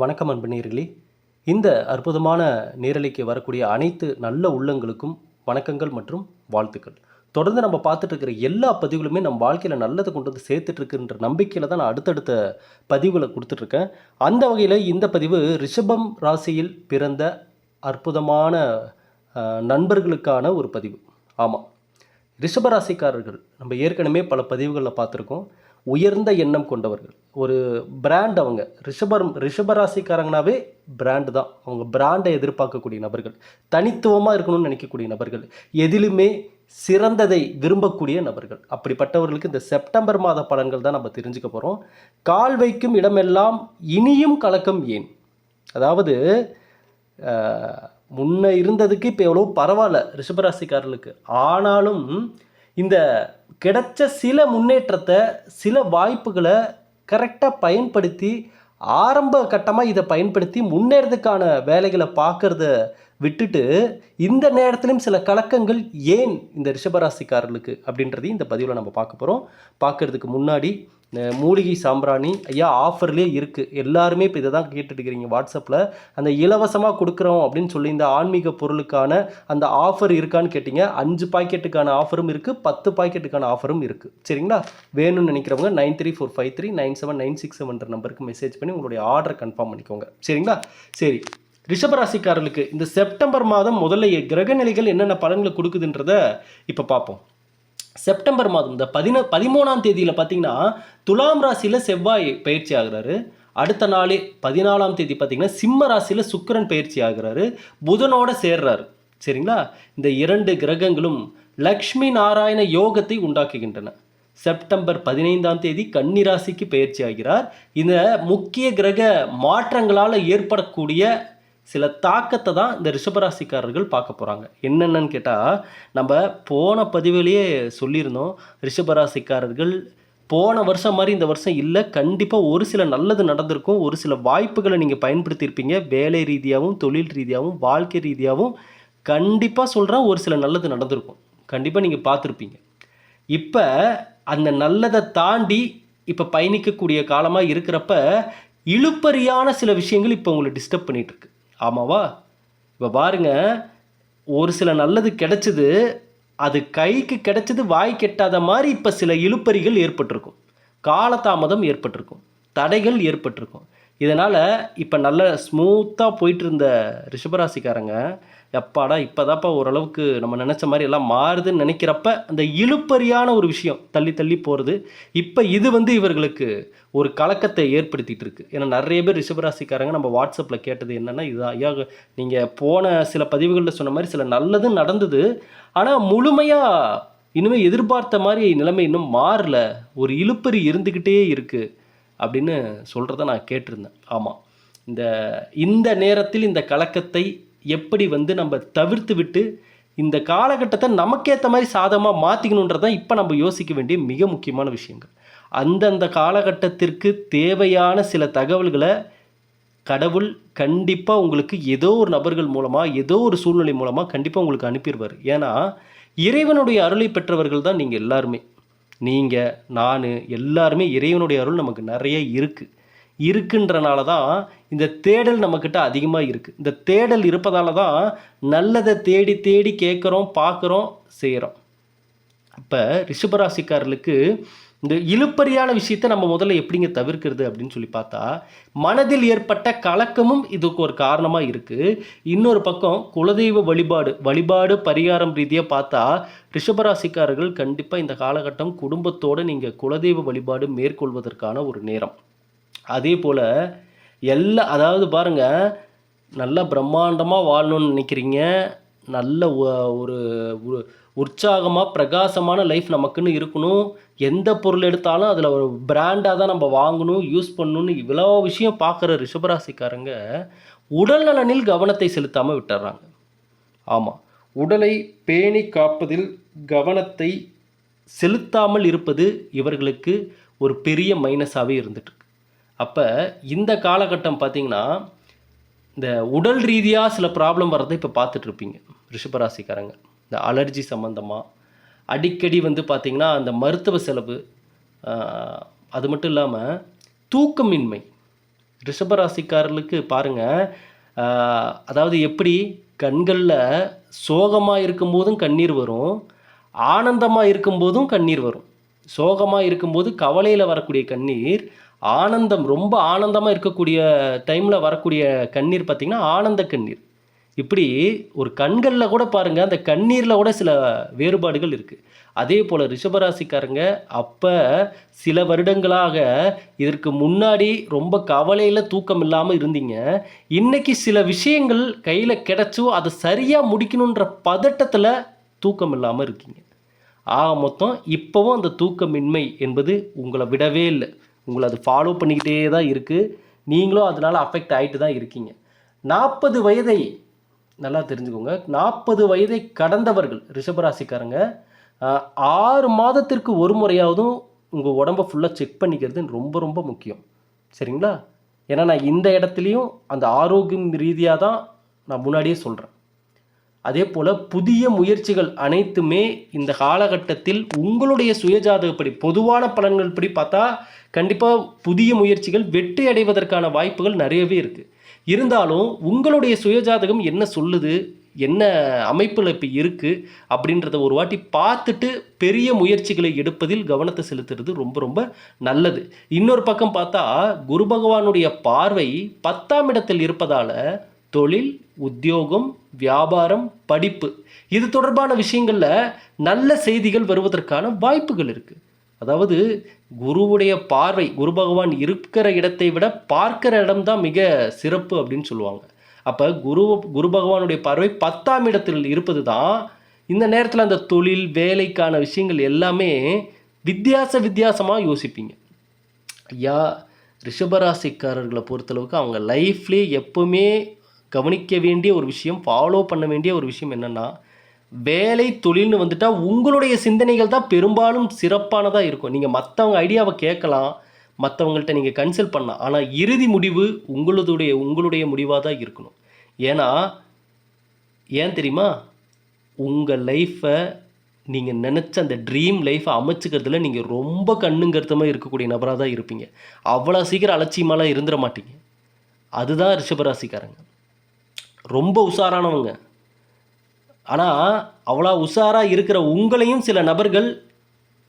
வணக்கம் அன்பு நேயர்களே இந்த அற்புதமான நேரலைக்கு வரக்கூடிய அனைத்து நல்ல உள்ளங்களுக்கும் வணக்கங்கள் மற்றும் வாழ்த்துக்கள். தொடர்ந்து நம்ம பார்த்துட்டு இருக்கிற எல்லா பதிவுகளுமே நம்ம வாழ்க்கையில் நல்லதை கொண்டு வந்து சேர்த்துட்ருக்குன்ற நம்பிக்கையில் தான் நான் அடுத்தடுத்த பதிவுகளை கொடுத்துட்ருக்கேன். அந்த வகையில் இந்த பதிவு ரிஷபம் ராசியில் பிறந்த அற்புதமான நண்பர்களுக்கான ஒரு பதிவு. ஆமாம் ரிஷபராசிக்காரர்கள் நம்ம ஏற்கனவே பல பதிவுகளில் பார்த்துருக்கோம். உயர்ந்த எண்ணம் கொண்டவர்கள். ஒரு பிராண்ட் அவங்க. ரிஷபரம் ரிஷபராசிக்காரங்கனாவே பிராண்டு தான். அவங்க பிராண்டை எதிர்பார்க்கக்கூடிய நபர்கள். தனித்துவமாக இருக்கணும்னு நினைக்கக்கூடிய நபர்கள். எதிலுமே சிறந்ததை விரும்பக்கூடிய நபர்கள். அப்படிப்பட்டவர்களுக்கு இந்த செப்டம்பர் மாத பலன்கள் தான் நம்ம தெரிஞ்சுக்க போகிறோம் கால் வைக்கும் இடமெல்லாம் இனியும் கலக்கம் ஏன்? அதாவது முன்ன இருந்ததுக்கு இப்போ எவ்வளோ பரவாயில்ல ரிஷபராசிக்காரர்களுக்கு ஆனாலும் இந்த கிடைச்ச சில முன்னேற்றத்தை சில வாய்ப்புகளை கரெக்டாக பயன்படுத்தி ஆரம்ப கட்டமாக இதை பயன்படுத்தி முன்னேறதுக்கான வேலைகளை பார்க்குறத விட்டுட்டு இந்த நேரத்திலும் சில கலக்கங்கள் ஏன் இந்த ரிஷபராசிக்காரர்களுக்கு அப்படின்றதையும் இந்த பதிவில் நம்ம பார்க்க போகிறோம் பார்க்கறதுக்கு முன்னாடி மூலிகை சாம்பிராணி ஐயா ஆஃபர்லேயே இருக்குது எல்லாருமே இப்போ இதை தான் கேட்டுட்டு இருக்கிறீங்க வாட்ஸ்அப்பில் அந்த இலவசமாக கொடுக்குறோம் அப்படின்னு சொல்லி இந்த ஆன்மீக பொருளுக்கான அந்த ஆஃபர் இருக்கான்னு கேட்டிங்க. அஞ்சு பாக்கெட்டுக்கான ஆஃபரும் இருக்குது பத்து பாக்கெட்டுக்கான ஆஃபரும் இருக்குது சரிங்களா? வேணும்னு நினைக்கிறவங்க nine three four five three nine seven nine six செவன்ற நம்பருக்கு மெசேஜ் பண்ணி உங்களுடைய ஆர்டர் கன்ஃபார்ம் பண்ணிக்கோங்க. சரிங்களா? சரி. ரிஷபராசிக்காரர்களுக்கு இந்த செப்டம்பர் மாதம் முதல்ல கிரக நிலைகள் என்னென்ன பலன்களை கொடுக்குதுன்றத இப்போ பார்ப்போம் செப்டம்பர் மாதம் இந்த பதின பதிமூணாம் தேதியில் பார்த்தீங்கன்னா துலாம் ராசியில் செவ்வாய் பயிற்சி ஆகுறாரு. அடுத்த நாளே பதினாலாம் தேதி பார்த்தீங்கன்னா சிம்ம ராசியில் சுக்கிரன் பயிற்சி ஆகுறாரு. புதனோட சேர்றாரு. சரிங்களா? இந்த இரண்டு கிரகங்களும் லக்ஷ்மி நாராயண யோகத்தை உண்டாக்குகின்றன. செப்டம்பர் பதினைந்தாம் தேதி கன்னி ராசிக்கு பயிற்சி ஆகிறார். இந்த முக்கிய கிரக மாற்றங்களால் ஏற்படக்கூடிய சில தாக்கத்தை தான் இந்த ரிஷபராசிக்காரர்கள் பார்க்க போகிறாங்க என்னென்னு கேட்டால் நம்ம போன பதிவிலேயே சொல்லியிருந்தோம் ரிஷபராசிக்காரர்கள் போன வருஷம் மாதிரி இந்த வருஷம் இல்லை. கண்டிப்பாக ஒரு சில நல்லது நடந்திருக்கும். ஒரு சில வாய்ப்புகளை நீங்கள் பயன்படுத்தியிருப்பீங்க. வேலை ரீதியாகவும் தொழில் ரீதியாகவும் வாழ்க்கை ரீதியாகவும். கண்டிப்பாக சொல்கிறேன் ஒரு சில நல்லது நடந்திருக்கும். கண்டிப்பாக நீங்கள் பார்த்துருப்பீங்க. இப்போ அந்த நல்லதை தாண்டி இப்போ பயணிக்கக்கூடிய காலமாக இருக்கிறப்ப இழுப்பறியான சில விஷயங்கள் இப்போ உங்களை டிஸ்டர்ப் பண்ணிகிட்ருக்கு ஆமாவா? இப்போ பாருங்க ஒரு சில நல்லது கிடைச்சது அது கைக்கு கிடைச்சது வாய் கெட்டாத மாதிரி இப்போ சில இழுப்பறிகள் ஏற்பட்டிருக்கும். காலதாமதம் ஏற்பட்டிருக்கும். தடைகள் ஏற்பட்டிருக்கும். இதனால் இப்போ நல்ல ஸ்மூத்தாக போயிட்டு இருந்த ரிஷபராசிக்காரங்க எப்பாடா இப்போதாப்பா ஓரளவுக்கு நம்ம நினச்ச மாதிரி எல்லாம் மாறுதுன்னு நினைக்கிறப்ப அந்த இழுப்பறியான ஒரு விஷயம் தள்ளி தள்ளி போகிறது இப்போ இது வந்து இவர்களுக்கு ஒரு கலக்கத்தை ஏற்படுத்திகிட்டு இருக்கு. ஏன்னா நிறைய பேர் ரிஷபராசிக்காரங்க நம்ம வாட்ஸ்அப்பில் கேட்டது என்னென்னா இதுதான் ஐயா நீங்கள் போன சில பதிவுகளில் சொன்ன மாதிரி சில நல்லதும் நடந்தது. ஆனால் முழுமையாக இனிமேல் எதிர்பார்த்த மாதிரி நிலைமை இன்னும் மாறல. ஒரு இழுப்பறி இருந்துக்கிட்டே இருக்குது அப்படின்னு சொல்கிறத நான் கேட்டிருந்தேன். ஆமாம் இந்த இந்த நேரத்தில் இந்த கலக்கத்தை எப்படி வந்து நம்ம தவிர்த்து விட்டு இந்த காலகட்டத்தை நமக்கேற்ற மாதிரி சாதமாக மாற்றிக்கணுன்றதான் இப்போ நம்ம யோசிக்க வேண்டிய மிக முக்கியமான விஷயங்கள். அந்தந்த காலகட்டத்திற்கு தேவையான சில தகவல்களை கடவுள் கண்டிப்பாக உங்களுக்கு ஏதோ ஒரு நபர்கள் மூலமாக ஏதோ ஒரு சூழ்நிலை மூலமாக கண்டிப்பாக உங்களுக்கு அனுப்பிடுவார் ஏன்னா இறைவனுடைய அருளை பெற்றவர்கள் தான் நீங்கள் எல்லாருமே. நீங்கள் நான் எல்லாருமே இறைவனுடைய அருள் நமக்கு நிறைய இருக்குது இருக்குன்றனால தான் இந்த தேடல் நம்மக்கிட்ட அதிகமாக இருக்குது இந்த தேடல் இருப்பதால தான் நல்லதை தேடி தேடி கேட்குறோம் பார்க்குறோம் செய்கிறோம். அப்போ ரிஷபராசிக்காரர்களுக்கு இந்த இழுப்பறியான விஷயத்தை நம்ம முதல்ல எப்படிங்க தவிர்க்கிறது அப்படின்னு சொல்லி பார்த்தா மனதில் ஏற்பட்ட கலக்கமும் இதுக்கு ஒரு காரணமாக இருக்குது இன்னொரு பக்கம் குலதெய்வ வழிபாடு வழிபாடு பரிகாரம் ரீதியாக பார்த்தா ரிஷபராசிக்காரர்கள் கண்டிப்பாக இந்த காலகட்டம் குடும்பத்தோடு நீங்கள் குலதெய்வ வழிபாடு மேற்கொள்வதற்கான ஒரு நேரம். அதே போல் எல்லா அதாவது பாருங்கள் நல்லா பிரம்மாண்டமாக வாழணும்னு நினைக்கிறீங்க நல்ல ஒரு உற்சாகமாக பிரகாசமான லைஃப் நமக்குன்னு இருக்கணும். எந்த பொருள் எடுத்தாலும் அதில் ஒரு பிராண்டாக தான் நம்ம வாங்கணும் யூஸ் பண்ணணும்னு இவ்வளோ விஷயம் பார்க்குற ரிஷபராசிக்காரங்க உடல் நலனில் கவனத்தை செலுத்தாமல் விட்டுறாங்க. ஆமாம் உடலை பேணி காப்பதில் கவனத்தை செலுத்தாமல் இருப்பது இவர்களுக்கு ஒரு பெரிய மைனஸாகவே இருந்துட்டு அப்போ இந்த காலகட்டம் பார்த்திங்கன்னா இந்த உடல் ரீதியாக சில ப்ராப்ளம் வர்றதை இப்போ பார்த்துட்ருப்பீங்க. ரிஷபராசிக்காரங்க. இந்த அலர்ஜி சம்மந்தமாக அடிக்கடி வந்து பார்த்திங்கன்னா அந்த மருத்துவ செலவு அது மட்டும் இல்லாமல் தூக்கமின்மை. ரிஷபராசிக்காரர்களுக்கு பாருங்கள் அதாவது எப்படி கண்களில் சோகமாக இருக்கும்போதும் கண்ணீர் வரும் ஆனந்தமாக இருக்கும்போதும் கண்ணீர் வரும். சோகமாக இருக்கும்போது கவலையில் வரக்கூடிய கண்ணீர் ஆனந்தம் ரொம்ப ஆனந்தமாக இருக்கக்கூடிய டைமில் வரக்கூடிய கண்ணீர் பார்த்திங்கன்னா ஆனந்த கண்ணீர். இப்படி ஒரு கண்களில் கூட பாருங்கள் அந்த கண்ணீரில் கூட சில வேறுபாடுகள் இருக்குது அதே போல் ரிஷபராசிக்காரங்க அப்போ சில வருடங்களாக இதற்கு முன்னாடி ரொம்ப கவலையில் தூக்கம் இல்லாமல் இருந்தீங்க. இன்னைக்கு சில விஷயங்கள் கையில் கிடச்சோ அதை சரியாக முடிக்கணுன்ற பதட்டத்தில் தூக்கம் இல்லாமல் இருக்கீங்க. ஆக மொத்தம் இப்போவும் அந்த தூக்கமின்மை என்பது உங்களை விடவே இல்லை. உங்களை அது ஃபாலோ பண்ணிக்கிட்டே தான் இருக்குது நீங்களும் அதனால் அஃபெக்ட் ஆகிட்டு தான் இருக்கீங்க. நாற்பது வயதை நல்லா தெரிஞ்சுக்கோங்க. நாற்பது வயதை கடந்தவர்கள் ரிஷபராசிக்காரங்க ஆறு மாதத்திற்கு ஒரு முறையாவதும் உங்கள் உடம்ப ஃபுல்லாக செக் பண்ணிக்கிறது ரொம்ப ரொம்ப முக்கியம். சரிங்களா? ஏன்னா நான் இந்த இடத்துலையும் அந்த ஆரோக்கியம் ரீதியாக தான் நான் முன்னாடியே சொல்கிறேன் அதே போல் புதிய முயற்சிகள் அனைத்துமே இந்த காலகட்டத்தில் உங்களுடைய சுயஜாதகப்படி பொதுவான பலன்கள் படி பார்த்தா கண்டிப்பாக புதிய முயற்சிகள் வெற்றி அடைவதற்கான வாய்ப்புகள் நிறையவே இருக்குது இருந்தாலும் உங்களுடைய சுயஜாதகம் என்ன சொல்லுது என்ன அமைப்பில் இப்போ இருக்குது அப்படின்றத ஒரு வாட்டி பார்த்துட்டு பெரிய முயற்சிகளை எடுப்பதில் கவனத்தை செலுத்துறது ரொம்ப ரொம்ப நல்லது. இன்னொரு பக்கம் பார்த்தா குரு பகவானுடைய பார்வை பத்தாம் இடத்தில் இருப்பதால் தொழில் உத்தியோகம் வியாபாரம் படிப்பு. இது தொடர்பான விஷயங்களில் நல்ல செய்திகள் வருவதற்கான வாய்ப்புகள் இருக்குது அதாவது குருவுடைய பார்வை குரு பகவான் இருக்கிற இடத்தை விட பார்க்கிற இடம் தான் மிக சிறப்பு அப்படின்னு சொல்லுவாங்க. அப்போ குரு குரு பகவானுடைய பார்வை பத்தாம் இடத்தில் இருப்பது தான் இந்த நேரத்தில் அந்த தொழில் வேலைக்கான விஷயங்கள் எல்லாமே வித்தியாச வித்தியாசமாக யோசிப்பீங்க. ஐயா ரிஷபராசிக்காரர்களை பொறுத்தளவுக்கு அவங்க லைஃப்லேயே எப்போவுமே கவனிக்க வேண்டிய ஒரு விஷயம் ஃபாலோ பண்ண வேண்டிய ஒரு விஷயம் என்னென்னா வேலை தொழில்னு வந்துட்டால் உங்களுடைய சிந்தனைகள் தான் பெரும்பாலும் சிறப்பானதாக இருக்கும். நீங்கள் மற்றவங்க ஐடியாவை கேட்கலாம் மற்றவங்கள்ட்ட நீங்கள் கன்சல்ட் பண்ணலாம். ஆனால் இறுதி முடிவு உங்களுடைய உங்களுடைய முடிவாக தான் இருக்கணும். ஏன்னா ஏன் தெரியுமா? உங்கள் லைஃப்பை நீங்கள் நினச்ச அந்த ட்ரீம் லைஃப்பை அமைச்சுக்கிறதுல நீங்கள் ரொம்ப கண்ணுங்கருத்தமாக இருக்கக்கூடிய நபராக தான் இருப்பீங்க. அவ்வளோ சீக்கிரம் அலட்சியமாலாம் இருந்துட மாட்டீங்க. அதுதான் ரிஷபராசிக்காரங்க. ரொம்ப உஷாரானவங்க. ஆனால் அவ்வளோ உஷாராக இருக்கிற உங்களையும் சில நபர்கள்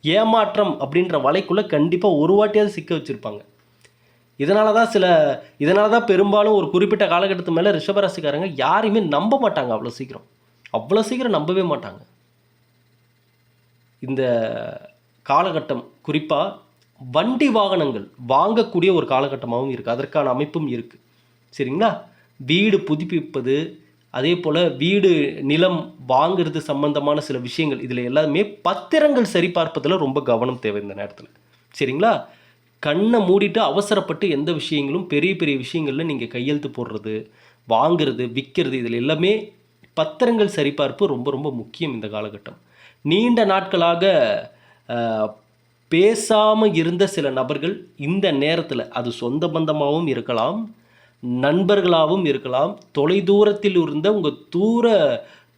ஏமாற்றம் அப்படின்ற வலைக்குள்ளே கண்டிப்பாக ஒரு வாட்டியாவது சிக்க வச்சுருப்பாங்க. இதனால தான் சில இதனால தான் பெரும்பாலும் ஒரு குறிப்பிட்ட காலகட்டத்து மேலே ரிஷபராசிக்காரங்க யாரையுமே நம்ப மாட்டாங்க அவ்வளோ சீக்கிரம். அவ்வளோ சீக்கிரம் நம்பவே மாட்டாங்க. இந்த காலகட்டம் குறிப்பாக வண்டி வாகனங்கள் வாங்கக்கூடிய ஒரு காலகட்டமாகவும் இருக்குது அதற்கான அமைப்பும் இருக்குது சரிங்களா? வீடு புதுப்பிப்பது அதே போல் வீடு நிலம் வாங்கிறது சம்பந்தமான சில விஷயங்கள் இதில் எல்லாமே பத்திரங்கள் சரிபார்ப்பதில் ரொம்ப கவனம் தேவை இந்த நேரத்தில். சரிங்களா? கண்ணை மூடிட்டு அவசரப்பட்டு எந்த விஷயங்களும் பெரிய பெரிய விஷயங்களில் நீங்கள் கையெழுத்து போடுறது வாங்குறது விற்கிறது இதில் எல்லாமே பத்திரங்கள் சரிபார்ப்பு ரொம்ப ரொம்ப முக்கியம் இந்த காலகட்டம். நீண்ட நாட்களாக பேசாமல் இருந்த சில நபர்கள் இந்த நேரத்தில் அது சொந்த பந்தமாகவும் இருக்கலாம் நண்பர்களாகவும் இருக்கலாம். தொலைதூரத்தில் இருந்த உங்கள் தூர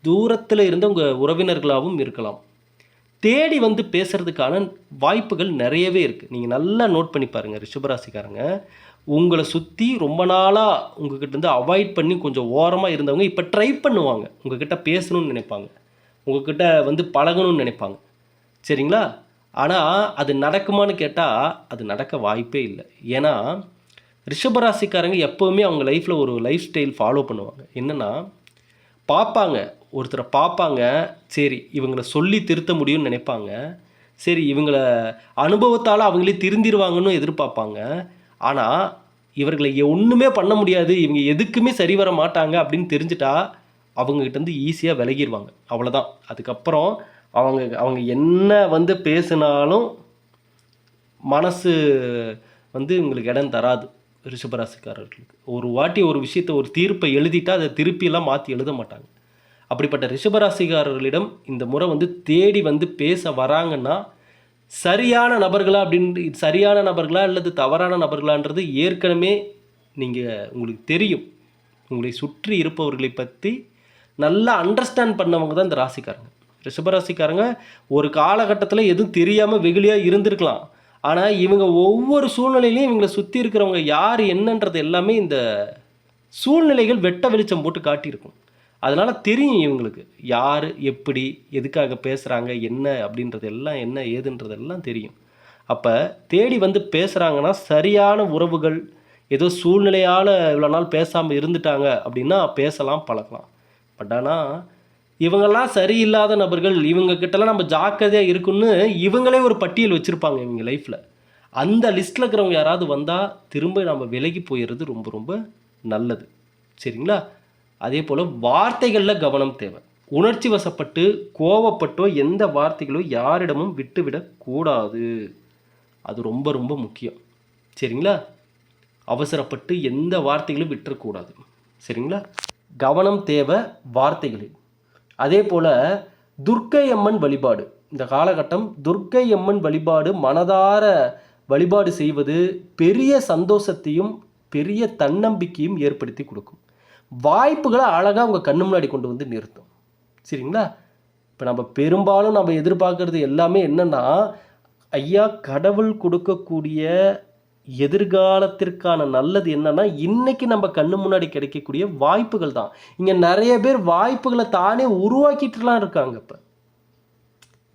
தூரத்தில் இருந்த உங்கள் உறவினர்களாகவும் இருக்கலாம். தேடி வந்து பேசுகிறதுக்கான வாய்ப்புகள் நிறையவே இருக்குது நீங்கள் நல்லா நோட் பண்ணி பாருங்கள் ரிஷபராசிக்காரங்க. உங்களை சுற்றி ரொம்ப நாளாக உங்ககிட்ட இருந்து அவாய்ட் பண்ணி கொஞ்சம் ஓரமாக இருந்தவங்க இப்போ ட்ரை பண்ணுவாங்க. உங்ககிட்ட பேசணும்னு நினைப்பாங்க. உங்ககிட்ட வந்து பழகணும்னு நினைப்பாங்க. சரிங்களா? ஆனால் அது நடக்குமான்னு கேட்டால் அது நடக்க வாய்ப்பே இல்லை. ஏன்னா ரிஷபராசிக்காரங்க எப்போவுமே அவங்க லைஃப்பில் ஒரு லைஃப் ஸ்டைல் ஃபாலோ பண்ணுவாங்க. என்னென்னா பார்ப்பாங்க ஒருத்தரை பார்ப்பாங்க சரி இவங்களை சொல்லி திருத்த முடியும்னு நினைப்பாங்க. சரி இவங்களை அனுபவத்தால் அவங்களே திருந்திருவாங்கன்னு எதிர்பார்ப்பாங்க. ஆனால் இவர்களை ஒன்றுமே பண்ண முடியாது இவங்க எதுக்குமே சரி வர மாட்டாங்க அப்படின்னு தெரிஞ்சிட்டா அவங்கக்கிட்டேருந்து ஈஸியாக விலகிடுவாங்க அவ்வளோதான் அதுக்கப்புறம் அவங்க அவங்க என்ன வந்து பேசினாலும் மனசு வந்து உங்களுக்கு இடம் தராது. ரிஷபராசிக்காரர்களுக்கு. ஒரு வாட்டி ஒரு விஷயத்தை ஒரு தீர்ப்பை எழுதிட்டா அதை திருப்பியெல்லாம் மாற்றி எழுத மாட்டாங்க. அப்படிப்பட்ட ரிஷபராசிக்காரர்களிடம் இந்த முறை வந்து தேடி வந்து பேச வராங்கன்னா சரியான நபர்களா அப்படின்னு சரியான நபர்களா அல்லது தவறான நபர்களான்றது ஏற்கனவே நீங்கள் உங்களுக்கு தெரியும். உங்களை சுற்றி இருப்பவர்களை பற்றி நல்லா அண்டர்ஸ்டாண்ட் பண்ணவங்க தான் இந்த ராசிக்காரங்க. ரிஷபராசிக்காரங்க ஒரு காலகட்டத்தில் எதுவும் தெரியாமல் வெகுளியாக இருந்திருக்கலாம். ஆனால் இவங்க ஒவ்வொரு சூழ்நிலையிலையும் இவங்களை சுற்றி இருக்கிறவங்க யார் என்னன்றது எல்லாமே இந்த சூழ்நிலைகள் வெட்ட வெளிச்சம் போட்டு காட்டியிருக்கும். அதனால் தெரியும் இவங்களுக்கு. யார் எப்படி எதுக்காக பேசுகிறாங்க என்ன அப்படின்றது எல்லாம் என்ன ஏதுன்றதெல்லாம் தெரியும். அப்போ தேடி வந்து பேசுகிறாங்கன்னா சரியான உறவுகள் ஏதோ சூழ்நிலையால் இவ்வளோ நாள் பேசாமல் இருந்துட்டாங்க அப்படின்னா பேசலாம் பழகலாம் பட் ஆனால் இவங்கெல்லாம் சரியில்லாத நபர்கள் இவங்க கிட்டலாம் நம்ம ஜாக்கிரதையாக இருக்குன்னு இவங்களே ஒரு பட்டியல் வச்சுருப்பாங்க இவங்க லைஃப்பில் அந்த லிஸ்ட்டில் இருக்கிறவங்க யாராவது வந்தால் திரும்ப நம்ம விலகி போயிடுறது ரொம்ப ரொம்ப நல்லது. சரிங்களா? அதே போல் வார்த்தைகளில் கவனம் தேவை. உணர்ச்சி வசப்பட்டு கோவப்பட்டோ எந்த வார்த்தைகளோ யாரிடமும் விட்டுவிடக்கூடாது அது ரொம்ப ரொம்ப முக்கியம். சரிங்களா? அவசரப்பட்டு எந்த வார்த்தைகளும் விட்டுறக்கூடாது சரிங்களா? கவனம் தேவை வார்த்தைகளில். அதே போல் துர்க்கை அம்மன் வழிபாடு. இந்த காலகட்டம் துர்க்கை அம்மன் வழிபாடு மனதார வழிபாடு செய்வது பெரிய சந்தோஷத்தையும் பெரிய தன்னம்பிக்கையும் ஏற்படுத்தி கொடுக்கும். வாய்ப்புகளை அழகாக உங்கள் கண்ணு முன்னாடி கொண்டு வந்து நிறுத்தும். சரிங்களா? இப்போ நம்ம பெரும்பாலும் நம்ம எதிர்பார்க்கறது எல்லாமே என்னென்னா ஐயா கடவுள் கொடுக்கக்கூடிய எதிர்காலத்திற்கான நல்லது என்னன்னா இன்னைக்கு நம்ம கண்ணு முன்னாடி கிடைக்கக்கூடிய வாய்ப்புகள் தான். இங்கே நிறைய பேர் வாய்ப்புகளை தானே உருவாக்கிட்டுலாம் இருக்காங்க இப்போ.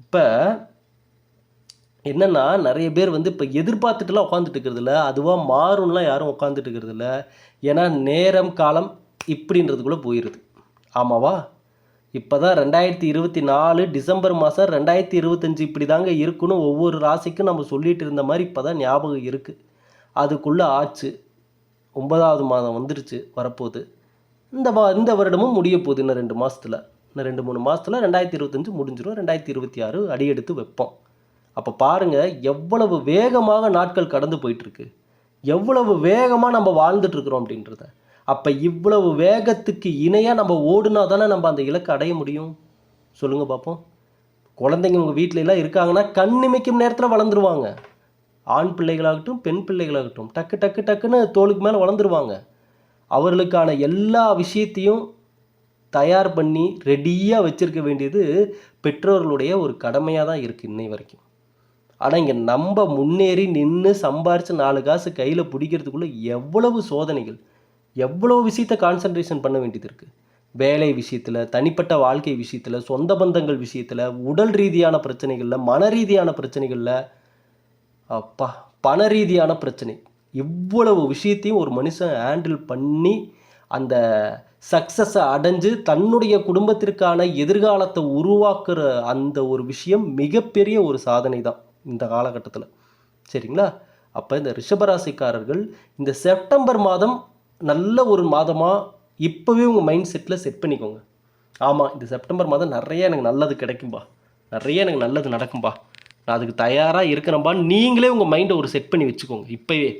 இப்போ என்னன்னா நிறைய பேர் வந்து இப்போ எதிர்பார்த்துட்டுலாம் உட்காந்துட்டு இருக்கிறது இல்லை. அதுவாக மாறும்லாம் யாரும் உட்காந்துட்டு இருக்கிறதில்ல ஏன்னா நேரம் காலம் இப்படின்றதுக்குள்ளே போயிடுது ஆமாவா? இப்போ தான் ரெண்டாயிரத்தி இருபத்தி நாலு டிசம்பர் மாதம் ரெண்டாயிரத்தி இருபத்தஞ்சி இப்படி தாங்க இருக்குன்னு ஒவ்வொரு ராசிக்கும் நம்ம சொல்லிட்டு இருந்த மாதிரி இப்போ தான் ஞாபகம் இருக்குது அதுக்குள்ளே ஆச்சு. ஒன்பதாவது மாதம் வந்துருச்சு வரப்போகுது. இந்த மா இந்த வருடமும் முடிய போகுது இன்னும் ரெண்டு மாதத்தில் இன்னும் ரெண்டு மூணு மாதத்தில் ரெண்டாயிரத்தி இருபத்தஞ்சி முடிஞ்சிடும் ரெண்டாயிரத்தி இருபத்தி ஆறு அடியெடுத்து வைப்போம். அப்போ பாருங்கள் எவ்வளவு வேகமாக நாட்கள் கடந்து போயிட்டுருக்கு. எவ்வளவு வேகமாக நம்ம வாழ்ந்துட்டுருக்குறோம் அப்படின்றத. அப்போ இவ்வளவு வேகத்துக்கு இணையாக நம்ம ஓடுனா தானே நம்ம அந்த இலக்கை அடைய முடியும்? சொல்லுங்கள் பார்ப்போம் குழந்தைங்க உங்கள் வீட்டில எல்லாம் இருக்காங்கன்னா கண் இமைக்கும் நேரத்தில் வளர்ந்துருவாங்க. ஆண் பிள்ளைகளாகட்டும் பெண் பிள்ளைகளாகட்டும் டக்கு டக்கு டக்குன்னு தோளுக்கு மேலே வளர்ந்துருவாங்க. அவர்களுக்கான எல்லா விஷயத்தையும் தயார் பண்ணி ரெடியாக வச்சுருக்க வேண்டியது பெற்றோர்களுடைய ஒரு கடமையாக தான் இருக்குது இன்னை வரைக்கும். ஆனால் இங்கே நம்ம முன்னேறி நின்று சம்பாரித்து நாலு காசு கையில் பிடிக்கிறதுக்குள்ளே எவ்வளவு சோதனைகள் எவ்வளோ விஷயத்த கான்சன்ட்ரேஷன் பண்ண வேண்டியது இருக்குது வேலை விஷயத்தில் தனிப்பட்ட வாழ்க்கை விஷயத்தில் சொந்த பந்தங்கள் விஷயத்தில் உடல் ரீதியான பிரச்சனைகளில் மன ரீதியான பிரச்சனைகளில் அப்பா பண ரீதியான பிரச்சனை. இவ்வளவு விஷயத்தையும் ஒரு மனுஷன் ஹேண்டில் பண்ணி அந்த சக்ஸஸை அடைஞ்சு தன்னுடைய குடும்பத்திற்கான எதிர்காலத்தை உருவாக்குற அந்த ஒரு விஷயம் மிகப்பெரிய ஒரு சாதனை தான் இந்த காலகட்டத்தில். சரிங்களா? அப்போ இந்த ரிஷபராசிக்காரர்கள் இந்த செப்டம்பர் மாதம் நல்ல ஒரு மாதமாக இப்போவே உங்கள் மைண்ட் செட்டில் செட் பண்ணிக்கோங்க. ஆமாம் இந்த செப்டம்பர் மாதம் நிறைய எனக்கு நல்லது கிடைக்கும்பா. நிறைய எனக்கு நல்லது நடக்கும்பா. நான் அதுக்கு தயாராக இருக்கிறேன்பா நீங்களே உங்கள் மைண்டை ஒரு செட் பண்ணி வச்சுக்கோங்க. இப்போவே.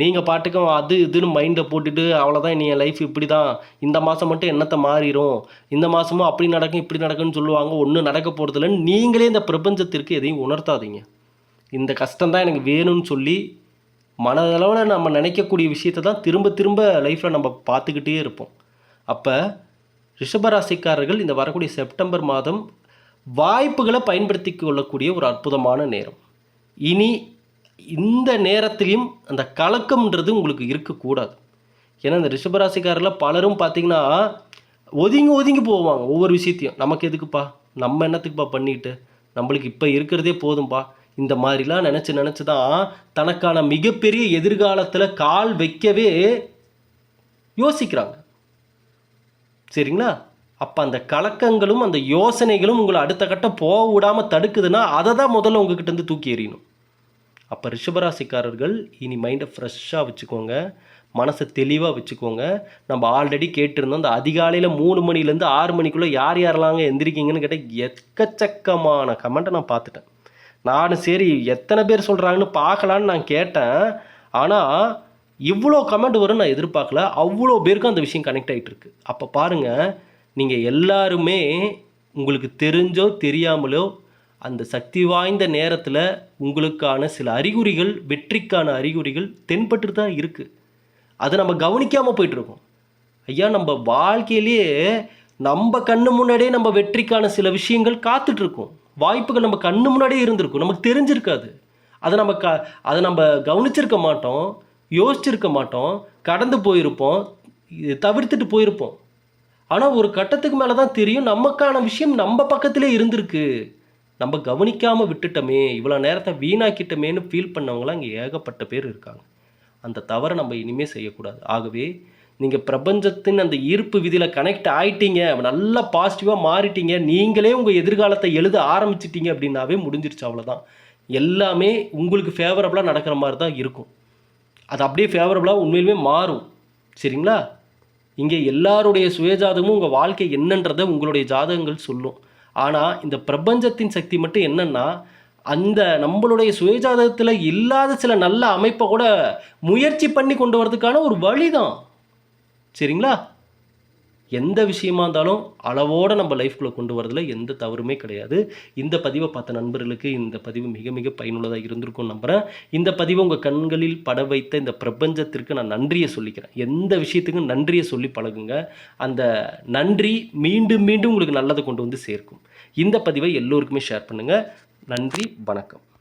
நீங்கள் பாட்டுக்கும் அது இதுன்னு மைண்டை போட்டுட்டு அவ்வளோதான் நீ என் லைஃப் இப்படி தான் இந்த மாதம் மட்டும் என்னத்தை மாறிடும் இந்த மாதமும் அப்படி நடக்கும் இப்படி நடக்கும்னு சொல்லுவாங்க. ஒன்றும் நடக்க போகிறதில்லன்னு நீங்களே இந்த பிரபஞ்சத்திற்கு எதையும் உணர்த்தாதீங்க. இந்த கஷ்டம் தான் எனக்கு வேணும்னு சொல்லி மனதளவில் நம்ம நினைக்கக்கூடிய விஷயத்தை தான் திரும்ப திரும்ப லைஃப்பில் நம்ம பார்த்துக்கிட்டே இருப்போம். அப்போ ரிஷபராசிக்காரர்கள் இந்த வரக்கூடிய செப்டம்பர் மாதம் வாய்ப்புகளை பயன்படுத்தி கொள்ளக்கூடிய ஒரு அற்புதமான நேரம். இனி இந்த நேரத்திலையும் அந்த கலக்கம்ன்றது உங்களுக்கு இருக்கக்கூடாது. ஏன்னா இந்த ரிஷபராசிக்காரில் பலரும் பார்த்திங்கன்னா ஒதுங்கி ஒதுங்கி போவாங்க ஒவ்வொரு விஷயத்தையும். நமக்கு எதுக்குப்பா? நம்ம என்னத்துக்குப்பா பண்ணிட்டு? நம்மளுக்கு இப்போ இருக்கிறதே போதும்பா. இந்த மாதிரிலாம் நினச்சி நினச்சி தான் தனக்கான மிகப்பெரிய எதிர்காலத்தில் கால் வைக்கவே யோசிக்கிறாங்க. சரிங்களா? அப்போ அந்த கலக்கங்களும் அந்த யோசனைகளும் உங்களை அடுத்த கட்டம் போக விடாமல் தடுக்குதுன்னா அதை தான் முதல்ல உங்ககிட்ட இருந்து தூக்கி எறியணும். அப்போ ரிஷபராசிக்காரர்கள் இனி மைண்டை ஃப்ரெஷ்ஷாக வச்சுக்கோங்க. மனசை தெளிவாக வச்சுக்கோங்க. நம்ம ஆல்ரெடி கேட்டிருந்தோம் அந்த அதிகாலையில் மூணு மணிலேருந்து ஆறு மணிக்குள்ளே யார் யாரெல்லாங்க எந்திரிக்கீங்கன்னு கேட்டால் எக்கச்சக்கமான கமெண்ட்டை நான் பார்த்துட்டேன். நானும் சரி எத்தனை பேர் சொல்கிறாங்கன்னு பார்க்கலான்னு நான் கேட்டேன். ஆனால் இவ்வளோ கமெண்ட் வரும்னு நான் எதிர்பார்க்கல. அவ்வளோ பேருக்கும் அந்த விஷயம் கனெக்ட் ஆகிட்டு இருக்கு. அப்போ பாருங்கள் நீங்கள் எல்லாருமே உங்களுக்கு தெரிஞ்சோ தெரியாமலோ அந்த சக்தி வாய்ந்த நேரத்தில் உங்களுக்கான சில அறிகுறிகள் வெற்றிக்கான அறிகுறிகள் தென்பட்டு தான் இருக்குது அதை நம்ம கவனிக்காமல் போயிட்டுருக்கோம். ஐயா நம்ம வாழ்க்கையிலேயே நம்ம கண்ணு முன்னாடியே நம்ம வெற்றிக்கான சில விஷயங்கள் காத்துட்ருக்கோம் வாய்ப்புகள் நம்ம கண்ணு முன்னாடியே இருந்திருக்கும். நமக்கு தெரிஞ்சிருக்காது. அதை நம்ம க அதை நம்ம கவனிச்சிருக்க மாட்டோம் யோசிச்சிருக்க மாட்டோம் கடந்து போயிருப்போம் தவிர்த்துட்டு போயிருப்போம். ஆனால் ஒரு கட்டத்துக்கு மேலே தான் தெரியும். நமக்கான விஷயம் நம்ம பக்கத்திலே இருந்திருக்கு. நம்ம கவனிக்காமல் விட்டுட்டோமே. இவ்வளோ நேரத்தை வீணாக்கிட்டோமேன்னு ஃபீல் பண்ணவங்களாம் இங்கே ஏகப்பட்ட பேர் இருக்காங்க. அந்த தவறை நம்ம இனிமேல் செய்யக்கூடாது. ஆகவே நீங்கள் பிரபஞ்சத்தின் அந்த ஈர்ப்பு விதியில் கனெக்ட் ஆயிட்டீங்க. நல்லா பாசிட்டிவாக மாறிட்டீங்க. நீங்களே உங்கள் எதிர்காலத்தை எழுத ஆரம்பிச்சிட்டீங்க அப்படின்னாவே முடிஞ்சிருச்சு அவ்வளோதான் எல்லாமே உங்களுக்கு ஃபேவரபுளாக நடக்கிற மாதிரி தான் இருக்கும். அது அப்படியே ஃபேவரபுளாக உண்மையிலுமே மாறும். சரிங்களா? இங்கே எல்லாருடைய சுயஜாதகமும் உங்கள் வாழ்க்கை என்னன்றதை உங்களுடைய ஜாதகங்கள் சொல்லும். ஆனால் இந்த பிரபஞ்சத்தின் சக்தி மட்டும் என்னென்னா அந்த நம்மளுடைய சுயஜாதகத்தில் இல்லாத சில நல்ல அமைப்பை கூட முயற்சி பண்ணி கொண்டு வரதுக்கான ஒரு வழி தான் சரிங்களா? எந்த விஷயமா இருந்தாலும் அளவோடு நம்ம லைஃப்குள்ளே கொண்டு வரதுல எந்த தவறுமே கிடையாது. இந்த பதிவை பார்த்த நண்பர்களுக்கு இந்த பதிவு மிக மிக பயனுள்ளதாக இருந்திருக்கும் நம்புகிறேன் இந்த பதிவை உங்கள் கண்களில் பட வைத்த இந்த பிரபஞ்சத்திற்கு நான் நன்றியை சொல்லிக்கிறேன். எந்த விஷயத்துக்கும் நன்றியை சொல்லி பழகுங்க. அந்த நன்றி மீண்டும் மீண்டும் உங்களுக்கு நல்லதை கொண்டு வந்து சேர்க்கும். இந்த பதிவை எல்லோருக்குமே ஷேர் பண்ணுங்கள் நன்றி வணக்கம்.